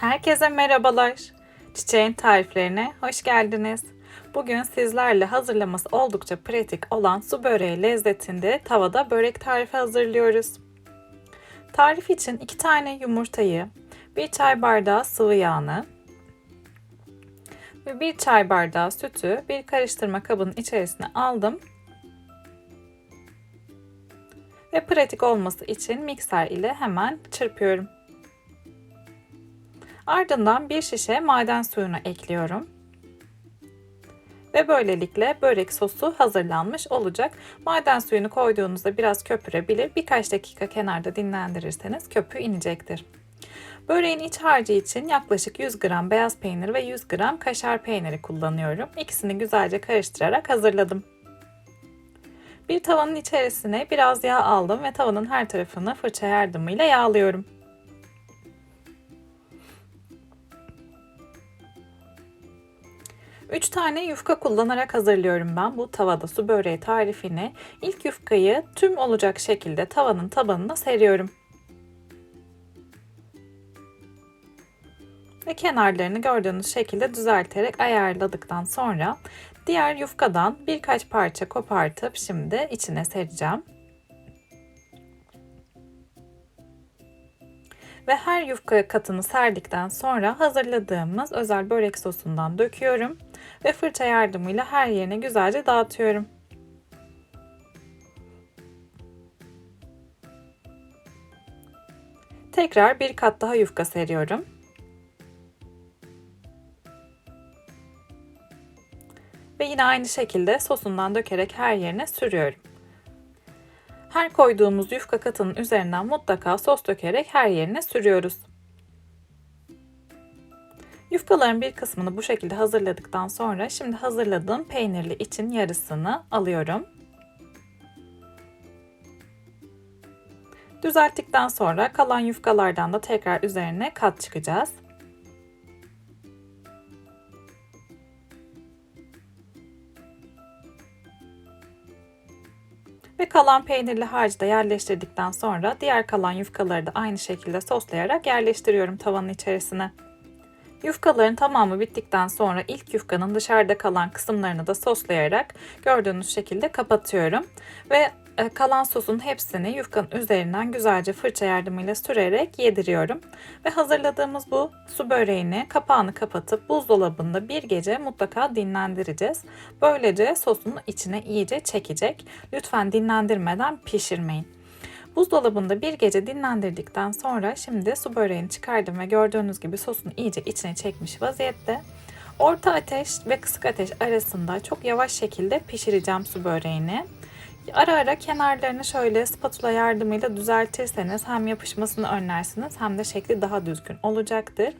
Herkese merhabalar. Çiçeğin tariflerine hoş geldiniz. Bugün sizlerle hazırlaması oldukça pratik olan su böreği lezzetinde tavada börek tarifi hazırlıyoruz. Tarif için 2 tane yumurtayı, 1 çay bardağı sıvı yağını ve 1 çay bardağı sütü bir karıştırma kabının içerisine aldım. Ve pratik olması için mikser ile hemen çırpıyorum. Ardından bir şişe maden suyunu ekliyorum. Ve böylelikle börek sosu hazırlanmış olacak. Maden suyunu koyduğunuzda biraz köpürebilir. Birkaç dakika kenarda dinlendirirseniz köpüğü inecektir. Böreğin iç harcı için yaklaşık 100 gram beyaz peynir ve 100 gram kaşar peyniri kullanıyorum. İkisini güzelce karıştırarak hazırladım. Bir tavanın içerisine biraz yağ aldım ve tavanın her tarafını fırça yardımıyla yağlıyorum. 3 tane yufka kullanarak hazırlıyorum ben bu tavada su böreği tarifini. İlk yufkayı tüm olacak şekilde tavanın tabanına seriyorum. Ve kenarlarını gördüğünüz şekilde düzelterek ayarladıktan sonra diğer yufkadan birkaç parça kopartıp şimdi içine sereceğim. Ve her yufka katını serdikten sonra hazırladığımız özel börek sosundan döküyorum ve fırça yardımıyla her yerine güzelce dağıtıyorum. Tekrar bir kat daha yufka seriyorum. Ve yine aynı şekilde sosundan dökerek her yerine sürüyorum. Her koyduğumuz yufka katının üzerinden mutlaka sos dökerek her yerine sürüyoruz. Yufkaların bir kısmını bu şekilde hazırladıktan sonra şimdi hazırladığım peynirli için yarısını alıyorum. Düzelttikten sonra kalan yufkalardan da tekrar üzerine kat çıkacağız. Ve kalan peynirli harcı da yerleştirdikten sonra diğer kalan yufkaları da aynı şekilde soslayarak yerleştiriyorum tavanın içerisine. Yufkaların tamamı bittikten sonra ilk yufkanın dışarıda kalan kısımlarını da soslayarak gördüğünüz şekilde kapatıyorum. Ve kalan sosun hepsini yufkanın üzerinden güzelce fırça yardımıyla sürerek yediriyorum. Ve hazırladığımız bu su böreğini kapağını kapatıp buzdolabında bir gece mutlaka dinlendireceğiz. Böylece sosun içine iyice çekecek. Lütfen dinlendirmeden pişirmeyin. Buzdolabında bir gece dinlendirdikten sonra şimdi su böreğini çıkardım ve gördüğünüz gibi sosunu iyice içine çekmiş vaziyette. Orta ateş ve kısık ateş arasında çok yavaş şekilde pişireceğim su böreğini. Ara ara kenarlarını şöyle spatula yardımıyla düzeltirseniz hem yapışmasını önlersiniz hem de şekli daha düzgün olacaktır.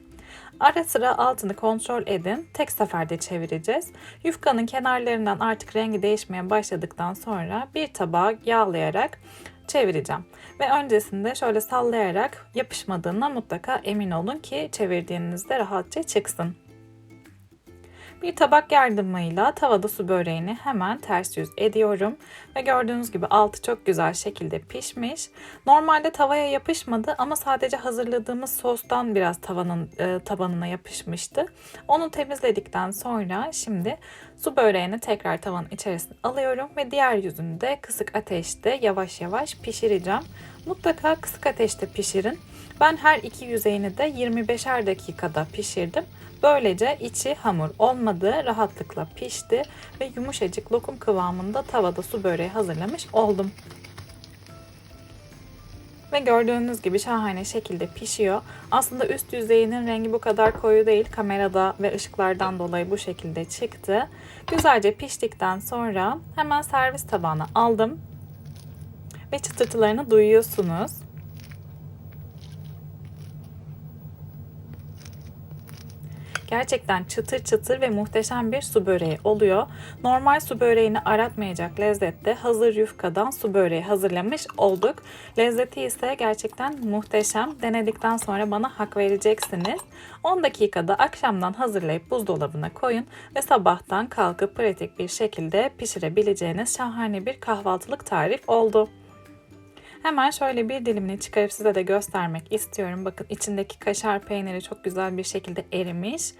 Ara sıra altını kontrol edin. Tek seferde çevireceğiz. Yufkanın kenarlarından artık rengi değişmeye başladıktan sonra bir tabağa yağlayarak çevireceğim. Ve öncesinde şöyle sallayarak yapışmadığına mutlaka emin olun ki çevirdiğinizde rahatça çıksın. Bir tabak yardımıyla tavada su böreğini hemen ters yüz ediyorum. Ve gördüğünüz gibi altı çok güzel şekilde pişmiş. Normalde tavaya yapışmadı ama sadece hazırladığımız sostan biraz tavanın e, tabanına yapışmıştı. Onu temizledikten sonra şimdi su böreğini tekrar tavanın içerisine alıyorum ve diğer yüzünü de kısık ateşte yavaş yavaş pişireceğim. Mutlaka kısık ateşte pişirin. Ben her iki yüzeyini de 25'er dakikada pişirdim. Böylece içi hamur olmadı, rahatlıkla pişti ve yumuşacık lokum kıvamında tavada su böreği hazırlamış oldum. Ve gördüğünüz gibi şahane şekilde pişiyor. Aslında üst yüzeyinin rengi bu kadar koyu değil. Kamerada ve ışıklardan dolayı bu şekilde çıktı. Güzelce piştikten sonra hemen servis tabağına aldım. Ve çıtırtılarını duyuyorsunuz. Gerçekten çıtır çıtır ve muhteşem bir su böreği oluyor. Normal su böreğini aratmayacak lezzette hazır yufkadan su böreği hazırlamış olduk. Lezzeti ise gerçekten muhteşem. Denedikten sonra bana hak vereceksiniz. 10 dakikada akşamdan hazırlayıp buzdolabına koyun ve sabahtan kalkıp pratik bir şekilde pişirebileceğiniz şahane bir kahvaltılık tarif oldu. Hemen şöyle bir dilimini çıkarıp size de göstermek istiyorum. Bakın içindeki kaşar peyniri çok güzel bir şekilde erimiş.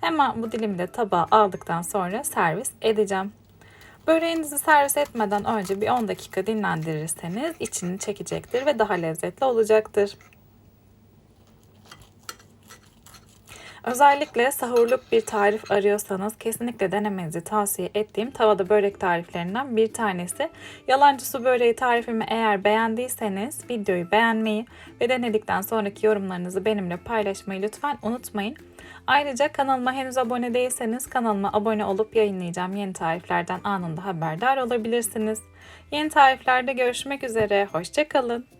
Hemen bu dilimi de tabağa aldıktan sonra servis edeceğim. Böreğinizi servis etmeden önce bir 10 dakika dinlendirirseniz içini çekecektir ve daha lezzetli olacaktır. Özellikle sahurluk bir tarif arıyorsanız kesinlikle denemenizi tavsiye ettiğim tavada börek tariflerinden bir tanesi. Yalancı su böreği tarifimi eğer beğendiyseniz videoyu beğenmeyi ve denedikten sonraki yorumlarınızı benimle paylaşmayı lütfen unutmayın. Ayrıca kanalıma henüz abone değilseniz kanalıma abone olup yayınlayacağım yeni tariflerden anında haberdar olabilirsiniz. Yeni tariflerde görüşmek üzere, hoşçakalın.